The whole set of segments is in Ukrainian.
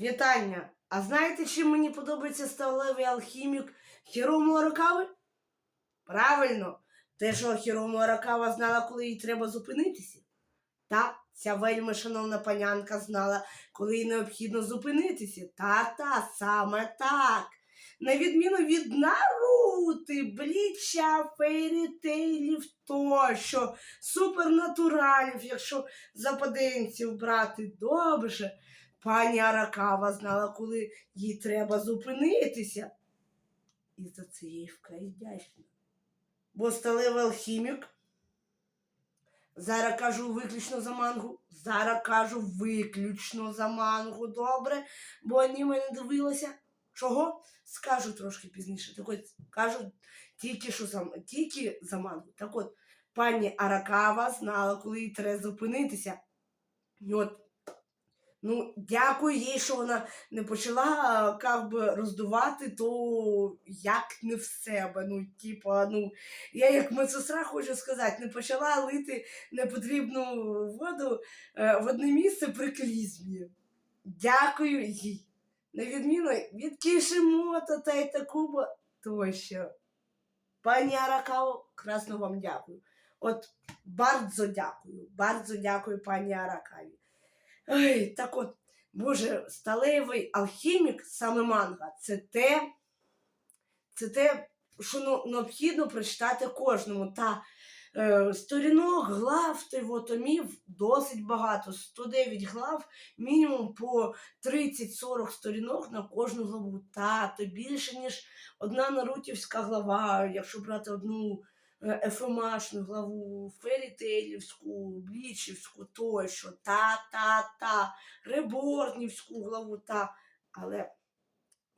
Вітання! А знаєте, чим мені подобається сталевий алхімік Хіро Муракави? Правильно, те, що Хіро Муракава знала, коли їй треба зупинитися. Та, ця вельми шановна панянка знала, коли їй необхідно зупинитися. Та-та, саме так. На відміну від Нарути, Бліча, Фейрітейлів тощо, супернатуралів, якщо западенців брати добре. Пані Аракава знала, коли їй треба зупинитися. І за це їй вкрай вдячна. Бо сталевий алхімік. Зараз кажу виключно за мангу. Зараз кажу виключно за мангу, добре, бо вони мене дивилися. Чого? Скажу трошки пізніше. Так от кажу тільки що за, тільки за мангу. Так от, пані Аракава знала, коли їй треба зупинитися. І от Ну, дякую їй, що вона не почала как би, роздувати то як не в себе. Ну, типа, ну, я як медсестра хочу сказати, не почала лити непотрібну воду е, в одне місце при клізмі. Дякую їй. На відміну від Кішимото та Ітакуба тощо. Пані Аракао, красно вам дякую. От bardzo дякую. Дякую пані Аракаві. Ой, так от, Боже, сталевий алхімік, саме манга, це те, це те, що ну, необхідно прочитати кожному. Та е, сторінок, глав, тиво, томів досить багато. 109 глав, мінімум по 30-40 сторінок на кожну главу. Та, то більше, ніж одна нарутівська глава, якщо брати одну ефемашну главу, ферітейлівську, блічівську тощо, та-та-та, реборнівську главу, та. Але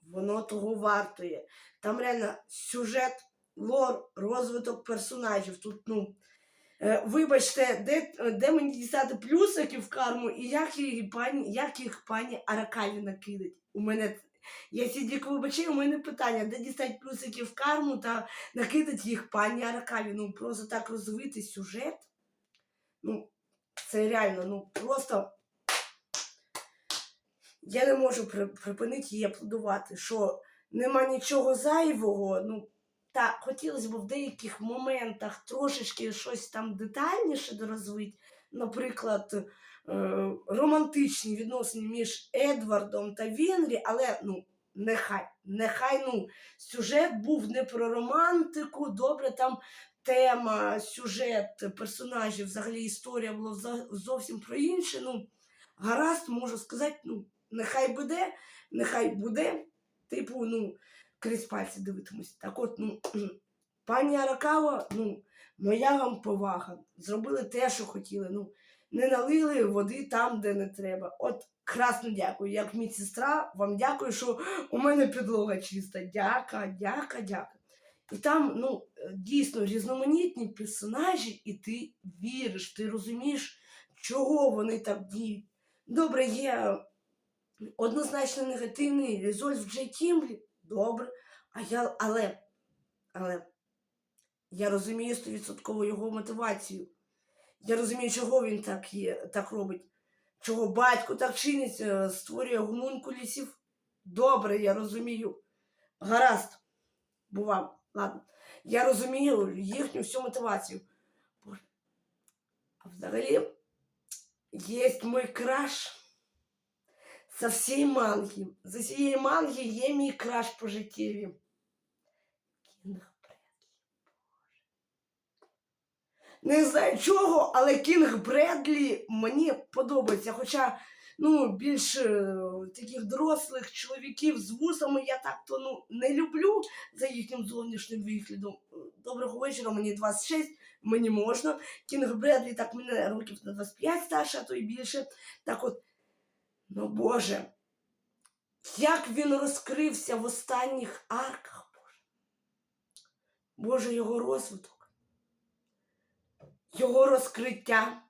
воно того вартує. Там реально сюжет, лор, розвиток персонажів. Тут, ну, е, вибачте, де, де мені дістати плюсики в карму і як їх пані, як їх пані Аракаві накидать? У мене я сідік вибачаю, у мене питання, де дістати плюсики в карму та накидати їх пані Аракаві. Ну просто так розвити сюжет. Ну, це реально, ну просто я не можу припинити її аплодувати, що нема нічого зайвого. Ну, так, хотілося б в деяких моментах трошечки щось там детальніше дорозвити. Наприклад, е, романтичні відносини між Едвардом та Вінрі, але ну, нехай, нехай ну, сюжет був не про романтику, добре, там тема, сюжет персонажів, взагалі історія була зовсім про інше. Ну, гаразд, можу сказати, ну, нехай буде, нехай буде. Типу, ну, крізь пальці дивитимусь. Так от, ну, пані Аракава, ну, моя вам повага. Зробили те, що хотіли. Ну, не налили води там, де не треба. От красно дякую. Як медсестра, вам дякую, що у мене підлога чиста. Дяка, дяка, дяка. І там, ну, е, дійсно різноманітні персонажі, і ти віриш, ти розумієш, чого вони так діють. Добре, є однозначно негативний резольт в Джей Кімблі. Добре. А я, але, але я розумію стовідсотково його мотивацію. Я розумію, чого він так є, так робить. Чого батько так чинить, е, створює гомункулісів. Добре, я розумію. Гаразд, бував. Ладно. Я розумію їхню всю мотивацію. А взагалі, є мій краш со всієї манги. За цієї манги є мій краш по життєві. Кінг Бредлі. Не знаю чого, але Кінг Бредлі мені подобається. Хоча ну, більш е, таких дорослих чоловіків з вусами я так то ну, не люблю за їхнім зовнішнім виглядом. Доброго вечора, мені 26, мені можна. Кінг Бредлі так мене років на 25 старше, а то й більше. Так от, ну Боже, як він розкрився в останніх арках, Боже. Боже, його розвиток, його розкриття,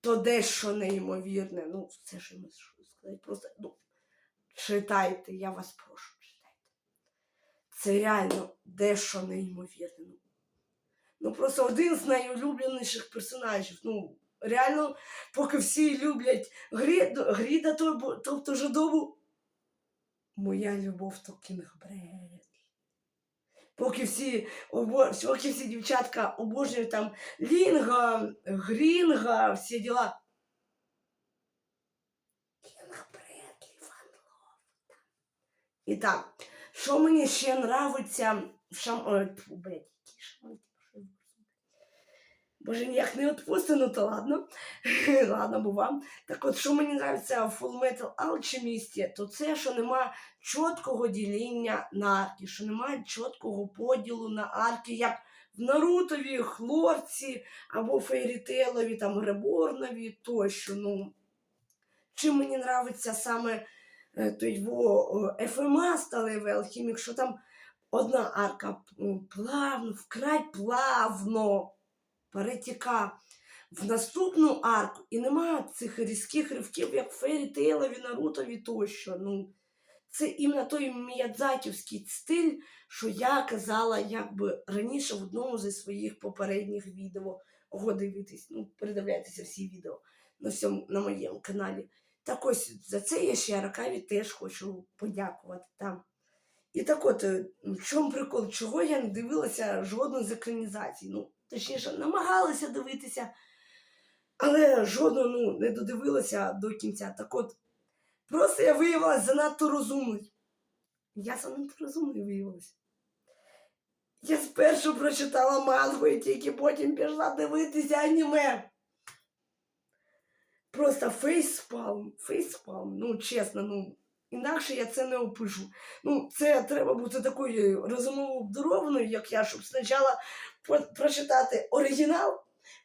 то дещо неймовірне. Ну, що я можу сказати, просто ну, читайте, я вас прошу, читайте. Це реально дещо неймовірне. Ну, Ну, просто один з найулюбленіших персонажів. Ну, реально, поки всі люблять Гріда, Гріда то, тобто жадову, моя любов то кінгбред. Поки всі, поки всі дівчатка обожнюють там Лінга, Грінга, всі діла. Кінгбред, Ліван Лов. І так, що мені ще нравиться в шам... Тьфу, блядь, який шаман. Боже, ніяк не відпусти, ну то ладно. ладно, бува. Так от, що мені нравиться в Full Metal Alchemist, то це, що нема чіткого діління на арки, що немає чіткого поділу на арки, як в Нарутові, хлопці або Фейрітейлові, там Реборнові тощо. Ну, чим мені нравиться саме е, той е, ФМА сталевий алхімік, що там одна арка плавно, вкрай плавно перетіка в наступну арку, і немає цих різких ривків, як Фері Тейлові, Нарутові тощо. Ну, це іменно той міядзаківський стиль, що я казала якби раніше в одному зі своїх попередніх відео. Ого, дивитись, ну, передивляйтеся всі відео на, всьому, на моєму каналі. Так ось за це я ще Аракаві теж хочу подякувати там. І так от, е, в чому прикол? Чого я не дивилася жодної з екранізацій? Ну, точніше, намагалася дивитися, але жодного ну, не додивилася до кінця. Так от, просто я виявилася занадто розумною. Я занадто розумною виявилася. Я спершу прочитала мангу і тільки потім пішла дивитися аніме. Просто фейспалм, фейспалм, ну чесно, ну інакше я це не опишу. Ну, це треба бути такою розумово обдарованою, як я, щоб спочатку прочитати оригінал,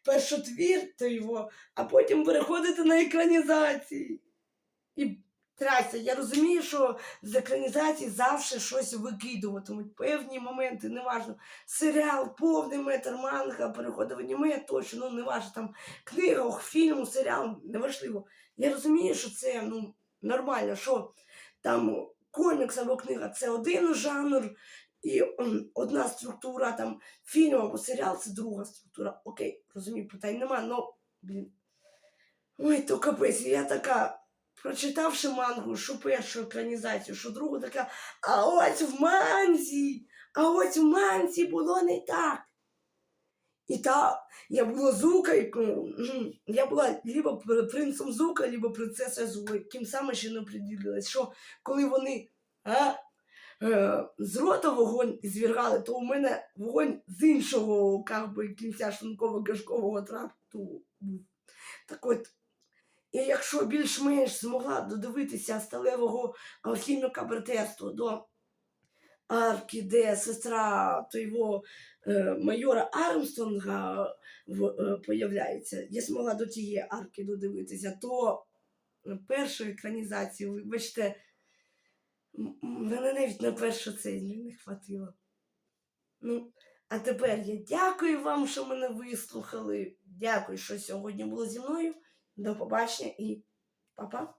першотвір то його, а потім переходити на екранізації. І трася, я розумію, що з екранізації завжди щось викидуватимуть. Певні моменти, неважно. Серіал, повний метр манга, переходить в аніме, точно, ну неважно, там книга, фільм, серіал, неважливо. Я розумію, що це ну, нормально, що там комікс або книга це один жанр, і одна структура, там фільм або серіал це друга структура. Окей, розумію, питань нема, но, блін. Ой, то капець, я така, прочитавши мангу, що першу екранізацію, що другу, така, а ось в манзі, а ось в манзі було не так. І та, я була зукою, я була либо принцем зука, либо принцесою зука, ким саме ще не оприділилась, що коли вони а, е, з рота вогонь звіргали, то у мене вогонь з іншого би, кінця шлунково-кишкового тракту був. Так от, і якщо більш-менш змогла додивитися сталевого алхіміка братерства до арки, де сестра того е, майора Армстронга в, е, появляється, я змогла до тієї арки додивитися, то першу екранізацію, вибачте, м- м, мене навіть на першу це не хватило. Ну, а тепер я дякую вам, що мене вислухали. Дякую, що сьогодні було зі мною. До побачення і па-па.